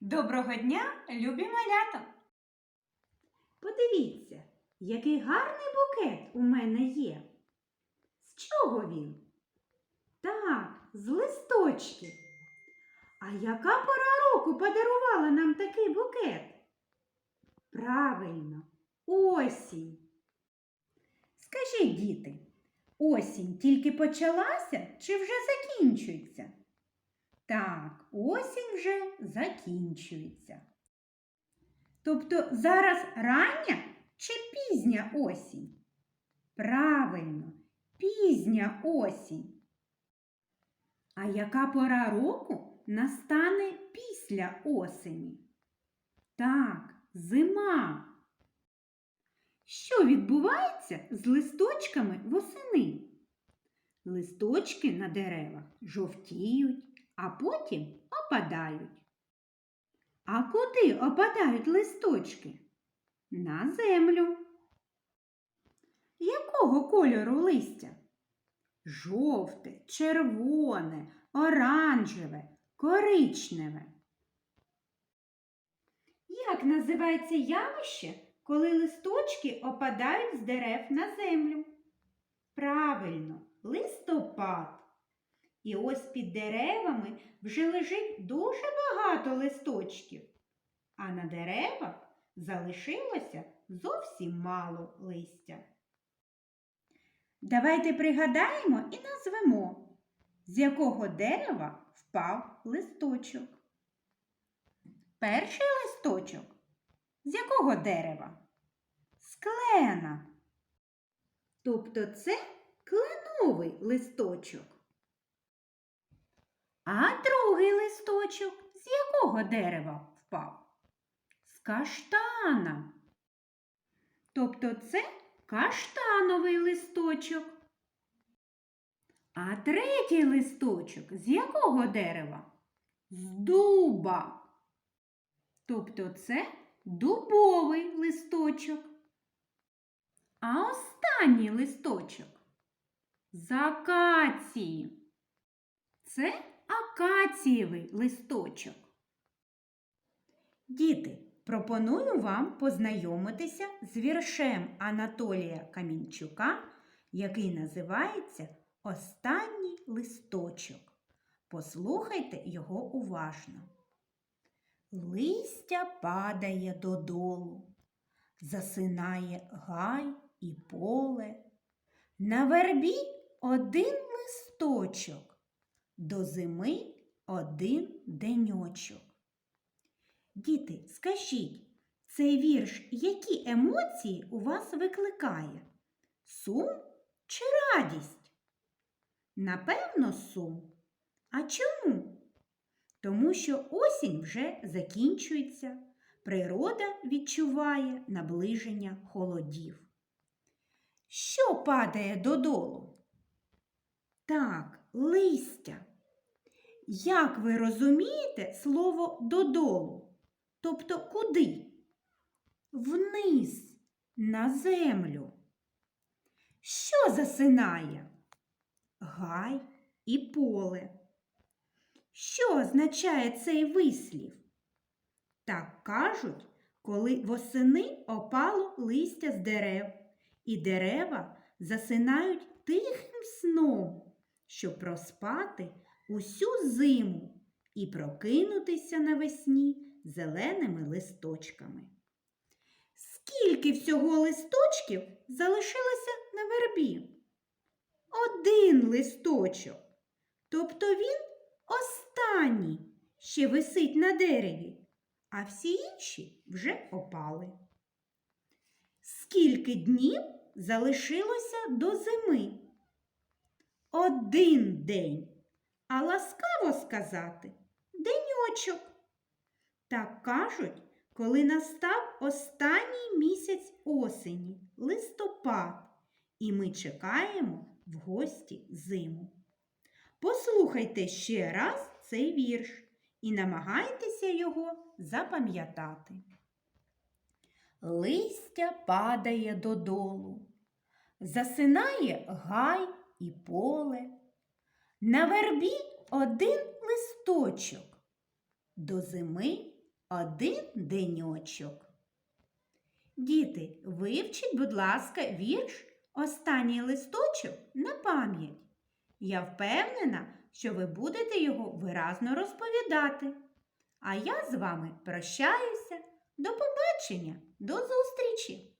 Доброго дня, любі малята! Подивіться, який гарний букет у мене є. З чого він? Так, з листочків. А яка пора року подарувала нам такий букет? Правильно, осінь. Скажіть, діти, осінь тільки почалася чи вже закінчується? Так, осінь вже закінчується. Тобто зараз рання чи пізня осінь? Правильно, пізня осінь. А яка пора року настане після осені? Так, зима. Що відбувається з листочками восени? Листочки на деревах жовтіють, а потім опадають. А куди опадають листочки? На землю. Якого кольору листя? Жовте, червоне, оранжеве, коричневе. Як називається явище, коли листочки опадають з дерев на землю? Правильно, листопад. І ось під деревами вже лежить дуже багато листочків, а на деревах залишилося зовсім мало листя. Давайте пригадаємо і назвемо, з якого дерева впав листочок. Перший листочок з якого дерева? З клена. Тобто це кленовий листочок. А другий листочок з якого дерева впав? З каштана. Тобто це каштановий листочок. А третій листочок з якого дерева? З дуба. Тобто це дубовий листочок. А останній листочок з акації. Це акацієвий листочок. Діти, пропоную вам познайомитися з віршем Анатолія Камінчука, який називається Останній листочок. Послухайте його уважно. Листя падає додолу, засинає гай і поле. На вербі один листочок, до зими один деньочок. Діти, скажіть, цей вірш які емоції у вас викликає? Сум чи радість? Напевно, сум. А чому? Тому що осінь вже закінчується, природа відчуває наближення холодів. Що падає додолу? Так, листя. Як ви розумієте слово додолу? Тобто куди? Вниз, на землю. Що засинає? Гай і поле. Що означає цей вислів? Так кажуть, коли восени опало листя з дерев, і дерева засинають тихим сном, щоб проспати усю зиму і прокинутися навесні зеленими листочками. Скільки всього листочків залишилося на вербі? Один листочок. Тобто він останній ще висить на дереві, а всі інші вже опали. Скільки днів залишилося до зими? Один день, а ласкаво сказати деньочок. Так кажуть, коли настав останній місяць осені, листопад, і ми чекаємо в гості зиму. Послухайте ще раз цей вірш і намагайтеся його запам'ятати. Листя падає додолу, засинає гай і поле. На вербі один листочок, до зими один деньочок. Діти, вивчіть, будь ласка, вірш Останній листочок на пам'ять. Я впевнена, що ви будете його виразно розповідати. А я з вами прощаюся. До побачення, до зустрічі!